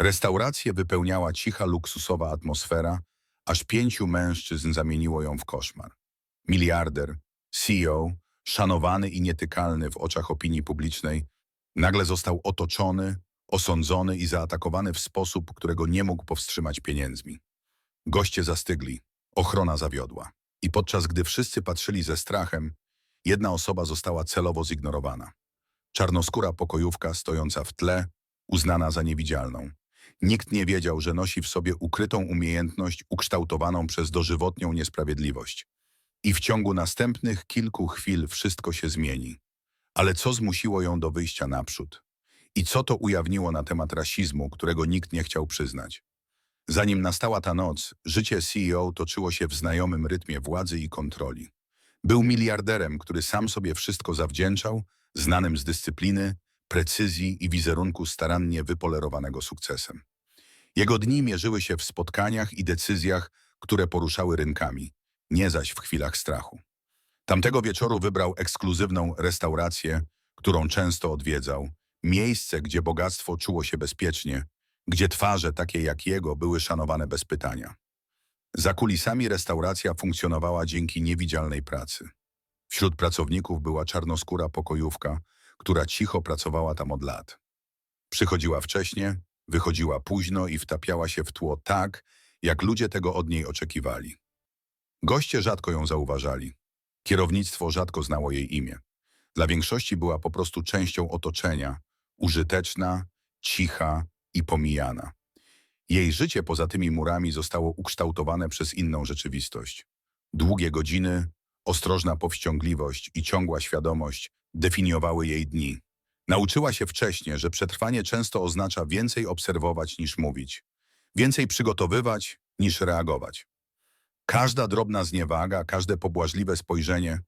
Restaurację wypełniała cicha, luksusowa atmosfera, aż pięciu mężczyzn zamieniło ją w koszmar. Miliarder, CEO, szanowany i nietykalny w oczach opinii publicznej, nagle został otoczony, osądzony i zaatakowany w sposób, którego nie mógł powstrzymać pieniędzmi. Goście zastygli, ochrona zawiodła. I podczas gdy wszyscy patrzyli ze strachem, jedna osoba została celowo zignorowana. Czarnoskóra pokojówka stojąca w tle, uznana za niewidzialną. Nikt nie wiedział, że nosi w sobie ukrytą umiejętność ukształtowaną przez dożywotnią niesprawiedliwość. I w ciągu następnych kilku chwil wszystko się zmieni. Ale co zmusiło ją do wyjścia naprzód? I co to ujawniło na temat rasizmu, którego nikt nie chciał przyznać? Zanim nastała ta noc, życie CEO toczyło się w znajomym rytmie władzy i kontroli. Był miliarderem, który sam sobie wszystko zawdzięczał, znanym z dyscypliny, precyzji i wizerunku starannie wypolerowanego sukcesem. Jego dni mierzyły się w spotkaniach i decyzjach, które poruszały rynkami, nie zaś w chwilach strachu. Tamtego wieczoru wybrał ekskluzywną restaurację, którą często odwiedzał, miejsce, gdzie bogactwo czuło się bezpiecznie, gdzie twarze takie jak jego były szanowane bez pytania. Za kulisami restauracja funkcjonowała dzięki niewidzialnej pracy. Wśród pracowników była czarnoskóra pokojówka, która cicho pracowała tam od lat. Przychodziła wcześnie, wychodziła późno i wtapiała się w tło tak, jak ludzie tego od niej oczekiwali. Goście rzadko ją zauważali. Kierownictwo rzadko znało jej imię. Dla większości była po prostu częścią otoczenia, użyteczna, cicha i pomijana. Jej życie poza tymi murami zostało ukształtowane przez inną rzeczywistość. Długie godziny, ostrożna powściągliwość i ciągła świadomość definiowały jej dni. Nauczyła się wcześnie, że przetrwanie często oznacza więcej obserwować niż mówić, więcej przygotowywać niż reagować. Każda drobna zniewaga, każde pobłażliwe spojrzenie,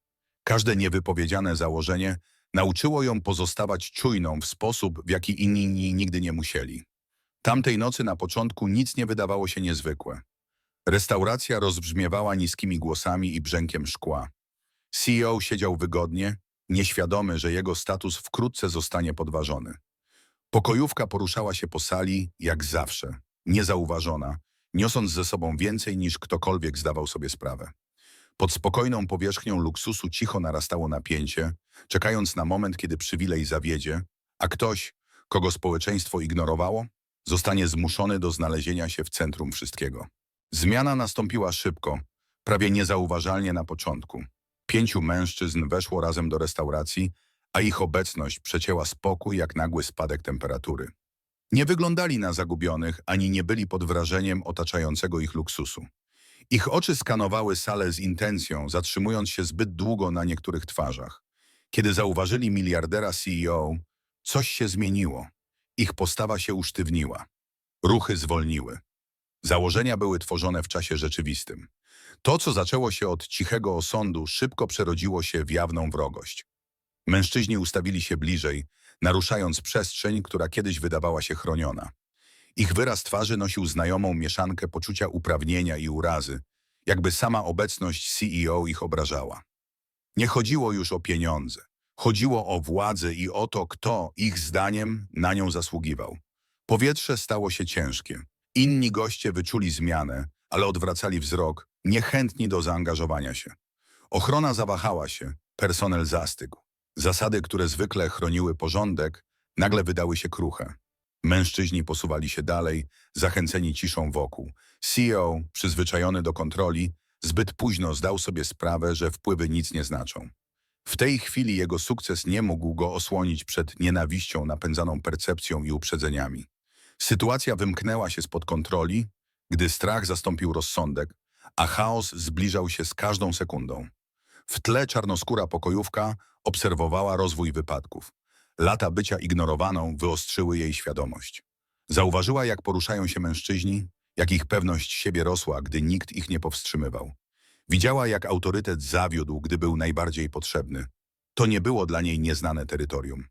każde niewypowiedziane założenie nauczyło ją pozostawać czujną w sposób, w jaki inni nigdy nie musieli. Tamtej nocy na początku nic nie wydawało się niezwykłe. Restauracja rozbrzmiewała niskimi głosami i brzękiem szkła. CEO siedział wygodnie, nieświadomy, że jego status wkrótce zostanie podważony. Pokojówka poruszała się po sali, jak zawsze, niezauważona, niosąc ze sobą więcej niż ktokolwiek zdawał sobie sprawę. Pod spokojną powierzchnią luksusu cicho narastało napięcie, czekając na moment, kiedy przywilej zawiedzie, a ktoś, kogo społeczeństwo ignorowało, zostanie zmuszony do znalezienia się w centrum wszystkiego. Zmiana nastąpiła szybko, prawie niezauważalnie na początku. Pięciu mężczyzn weszło razem do restauracji, a ich obecność przecięła spokój jak nagły spadek temperatury. Nie wyglądali na zagubionych, ani nie byli pod wrażeniem otaczającego ich luksusu. Ich oczy skanowały salę z intencją, zatrzymując się zbyt długo na niektórych twarzach. Kiedy zauważyli miliardera CEO, coś się zmieniło. Ich postawa się usztywniła. Ruchy zwolniły. Założenia były tworzone w czasie rzeczywistym. To, co zaczęło się od cichego osądu, szybko przerodziło się w jawną wrogość. Mężczyźni ustawili się bliżej, naruszając przestrzeń, która kiedyś wydawała się chroniona. Ich wyraz twarzy nosił znajomą mieszankę poczucia uprawnienia i urazy, jakby sama obecność CEO ich obrażała. Nie chodziło już o pieniądze. Chodziło o władzę i o to, kto, ich zdaniem, na nią zasługiwał. Powietrze stało się ciężkie. Inni goście wyczuli zmianę, ale odwracali wzrok, niechętni do zaangażowania się. Ochrona zawahała się, personel zastygł. Zasady, które zwykle chroniły porządek, nagle wydały się kruche. Mężczyźni posuwali się dalej, zachęceni ciszą wokół. CEO, przyzwyczajony do kontroli, zbyt późno zdał sobie sprawę, że wpływy nic nie znaczą. W tej chwili jego sukces nie mógł go osłonić przed nienawiścią napędzaną percepcją i uprzedzeniami. Sytuacja wymknęła się spod kontroli, gdy strach zastąpił rozsądek, a chaos zbliżał się z każdą sekundą. W tle czarnoskóra pokojówka obserwowała rozwój wypadków. Lata bycia ignorowaną wyostrzyły jej świadomość. Zauważyła, jak poruszają się mężczyźni, jak ich pewność siebie rosła, gdy nikt ich nie powstrzymywał. Widziała, jak autorytet zawiódł, gdy był najbardziej potrzebny. To nie było dla niej nieznane terytorium.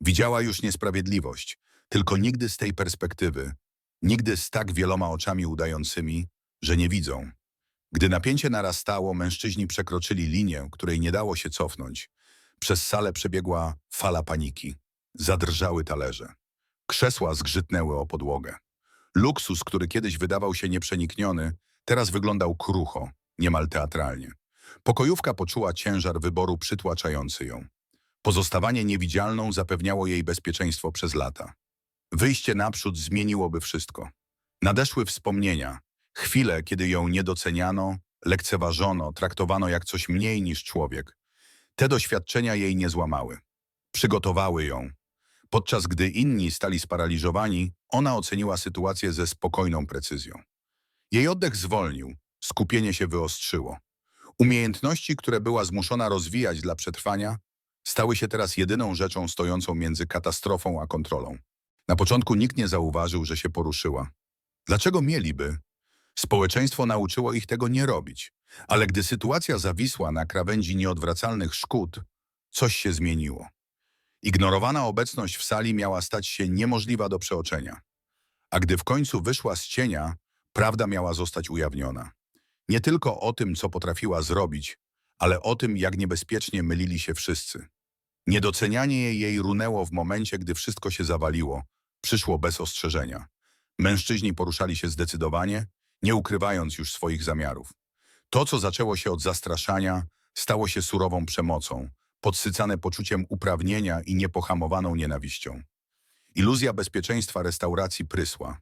Widziała już niesprawiedliwość, tylko nigdy z tej perspektywy, nigdy z tak wieloma oczami udającymi, że nie widzą. Gdy napięcie narastało, mężczyźni przekroczyli linię, której nie dało się cofnąć. Przez salę przebiegła fala paniki. Zadrżały talerze. Krzesła zgrzytnęły o podłogę. Luksus, który kiedyś wydawał się nieprzenikniony, teraz wyglądał krucho, niemal teatralnie. Pokojówka poczuła ciężar wyboru przytłaczający ją. Pozostawanie niewidzialną zapewniało jej bezpieczeństwo przez lata. Wyjście naprzód zmieniłoby wszystko. Nadeszły wspomnienia, chwile, kiedy ją niedoceniano, lekceważono, traktowano jak coś mniej niż człowiek. Te doświadczenia jej nie złamały. Przygotowały ją. Podczas gdy inni stali sparaliżowani, ona oceniła sytuację ze spokojną precyzją. Jej oddech zwolnił, skupienie się wyostrzyło. Umiejętności, które była zmuszona rozwijać dla przetrwania, stały się teraz jedyną rzeczą stojącą między katastrofą a kontrolą. Na początku nikt nie zauważył, że się poruszyła. Dlaczego mieliby? Społeczeństwo nauczyło ich tego nie robić. Ale gdy sytuacja zawisła na krawędzi nieodwracalnych szkód, coś się zmieniło. Ignorowana obecność w sali miała stać się niemożliwa do przeoczenia. A gdy w końcu wyszła z cienia, prawda miała zostać ujawniona. Nie tylko o tym, co potrafiła zrobić, ale o tym, jak niebezpiecznie mylili się wszyscy. Niedocenianie jej runęło w momencie, gdy wszystko się zawaliło, przyszło bez ostrzeżenia. Mężczyźni poruszali się zdecydowanie, nie ukrywając już swoich zamiarów. To, co zaczęło się od zastraszania, stało się surową przemocą, podsycane poczuciem uprawnienia i niepohamowaną nienawiścią. Iluzja bezpieczeństwa restauracji prysła.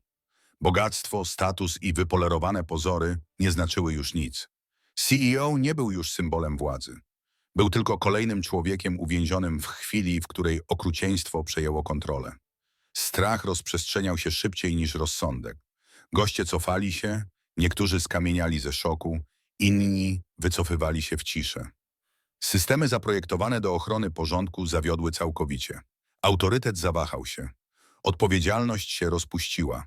Bogactwo, status i wypolerowane pozory nie znaczyły już nic. CEO nie był już symbolem władzy. Był tylko kolejnym człowiekiem uwięzionym w chwili, w której okrucieństwo przejęło kontrolę. Strach rozprzestrzeniał się szybciej niż rozsądek. Goście cofali się, niektórzy skamieniali ze szoku, inni wycofywali się w ciszę. Systemy zaprojektowane do ochrony porządku zawiodły całkowicie. Autorytet zawahał się. Odpowiedzialność się rozpuściła.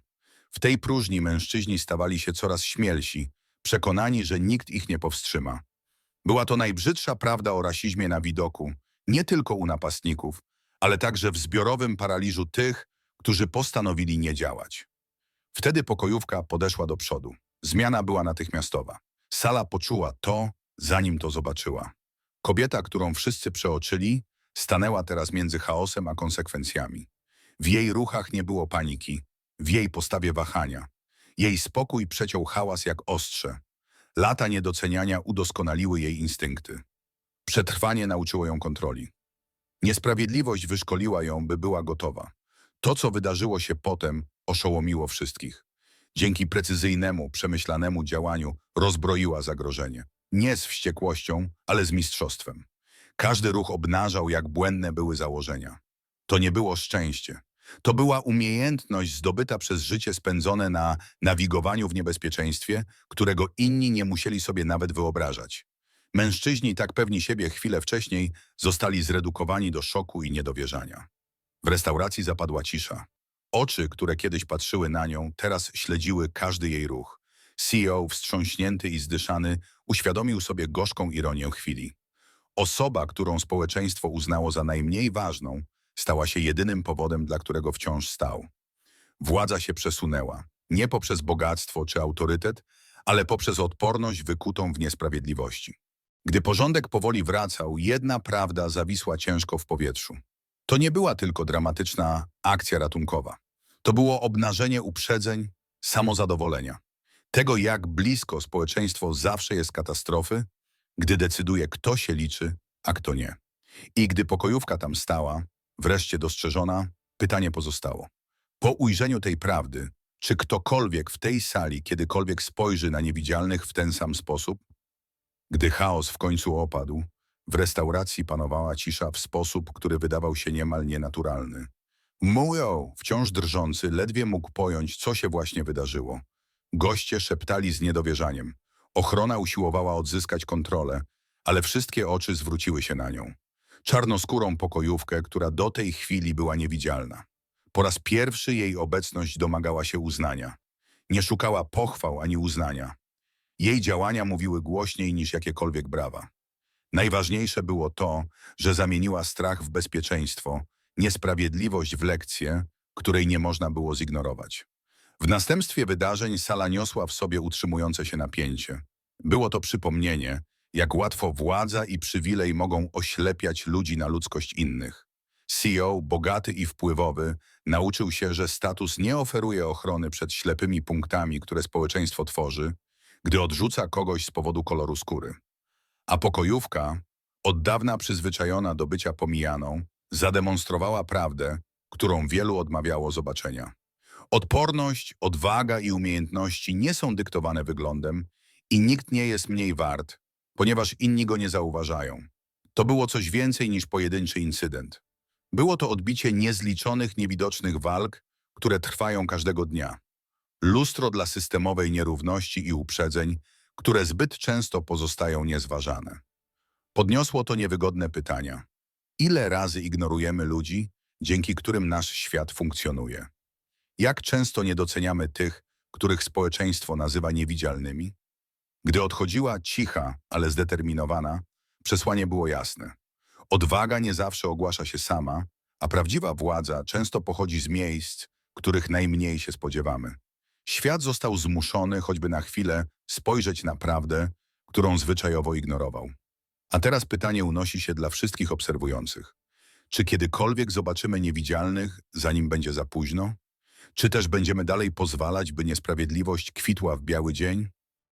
W tej próżni mężczyźni stawali się coraz śmielsi, przekonani, że nikt ich nie powstrzyma. Była to najbrzydsza prawda o rasizmie na widoku, nie tylko u napastników, ale także w zbiorowym paraliżu tych, którzy postanowili nie działać. Wtedy pokojówka podeszła do przodu. Zmiana była natychmiastowa. Sala poczuła to, zanim to zobaczyła. Kobieta, którą wszyscy przeoczyli, stanęła teraz między chaosem a konsekwencjami. W jej ruchach nie było paniki, w jej postawie wahania. Jej spokój przeciął hałas jak ostrze. Lata niedoceniania udoskonaliły jej instynkty. Przetrwanie nauczyło ją kontroli. Niesprawiedliwość wyszkoliła ją, by była gotowa. To, co wydarzyło się potem, oszołomiło wszystkich. Dzięki precyzyjnemu, przemyślanemu działaniu rozbroiła zagrożenie. Nie z wściekłością, ale z mistrzostwem. Każdy ruch obnażał, jak błędne były założenia. To nie było szczęście. To była umiejętność zdobyta przez życie spędzone na nawigowaniu w niebezpieczeństwie, którego inni nie musieli sobie nawet wyobrażać. Mężczyźni tak pewni siebie chwilę wcześniej zostali zredukowani do szoku i niedowierzania. W restauracji zapadła cisza. Oczy, które kiedyś patrzyły na nią, teraz śledziły każdy jej ruch. CEO, wstrząśnięty i zdyszany, uświadomił sobie gorzką ironię chwili. Osoba, którą społeczeństwo uznało za najmniej ważną, stała się jedynym powodem, dla którego wciąż stał. Władza się przesunęła, nie poprzez bogactwo czy autorytet, ale poprzez odporność wykutą w niesprawiedliwości. Gdy porządek powoli wracał, jedna prawda zawisła ciężko w powietrzu. To nie była tylko dramatyczna akcja ratunkowa. To było obnażenie uprzedzeń, samozadowolenia. Tego, jak blisko społeczeństwo zawsze jest katastrofy, gdy decyduje, kto się liczy, a kto nie. I gdy pokojówka tam stała, wreszcie dostrzeżona, pytanie pozostało. Po ujrzeniu tej prawdy, czy ktokolwiek w tej sali kiedykolwiek spojrzy na niewidzialnych w ten sam sposób? Gdy chaos w końcu opadł, w restauracji panowała cisza w sposób, który wydawał się niemal nienaturalny. Mujo, wciąż drżący, ledwie mógł pojąć, co się właśnie wydarzyło. Goście szeptali z niedowierzaniem. Ochrona usiłowała odzyskać kontrolę, ale wszystkie oczy zwróciły się na nią. Czarnoskórą pokojówkę, która do tej chwili była niewidzialna. Po raz pierwszy jej obecność domagała się uznania. Nie szukała pochwał ani uznania. Jej działania mówiły głośniej niż jakiekolwiek brawa. Najważniejsze było to, że zamieniła strach w bezpieczeństwo, niesprawiedliwość w lekcję, której nie można było zignorować. W następstwie wydarzeń sala niosła w sobie utrzymujące się napięcie. Było to przypomnienie, jak łatwo władza i przywilej mogą oślepiać ludzi na ludzkość innych. CEO, bogaty i wpływowy, Nauczył się, że status nie oferuje ochrony przed ślepymi punktami, które społeczeństwo tworzy, gdy odrzuca kogoś z powodu koloru skóry. A pokojówka, od dawna przyzwyczajona do bycia pomijaną, zademonstrowała prawdę, którą wielu odmawiało zobaczenia. Odporność, odwaga i umiejętności nie są dyktowane wyglądem i nikt nie jest mniej wart, ponieważ inni go nie zauważają. To było coś więcej niż pojedynczy incydent. Było to odbicie niezliczonych niewidocznych walk, które trwają każdego dnia. Lustro dla systemowej nierówności i uprzedzeń, które zbyt często pozostają niezważane. Podniosło to niewygodne pytania. Ile razy ignorujemy ludzi, dzięki którym nasz świat funkcjonuje? Jak często nie doceniamy tych, których społeczeństwo nazywa niewidzialnymi? Gdy odchodziła cicha, ale zdeterminowana, przesłanie było jasne. Odwaga nie zawsze ogłasza się sama, a prawdziwa władza często pochodzi z miejsc, których najmniej się spodziewamy. Świat został zmuszony choćby na chwilę spojrzeć na prawdę, którą zwyczajowo ignorował. A teraz pytanie unosi się dla wszystkich obserwujących. Czy kiedykolwiek zobaczymy niewidzialnych, zanim będzie za późno? Czy też będziemy dalej pozwalać, by niesprawiedliwość kwitła w biały dzień?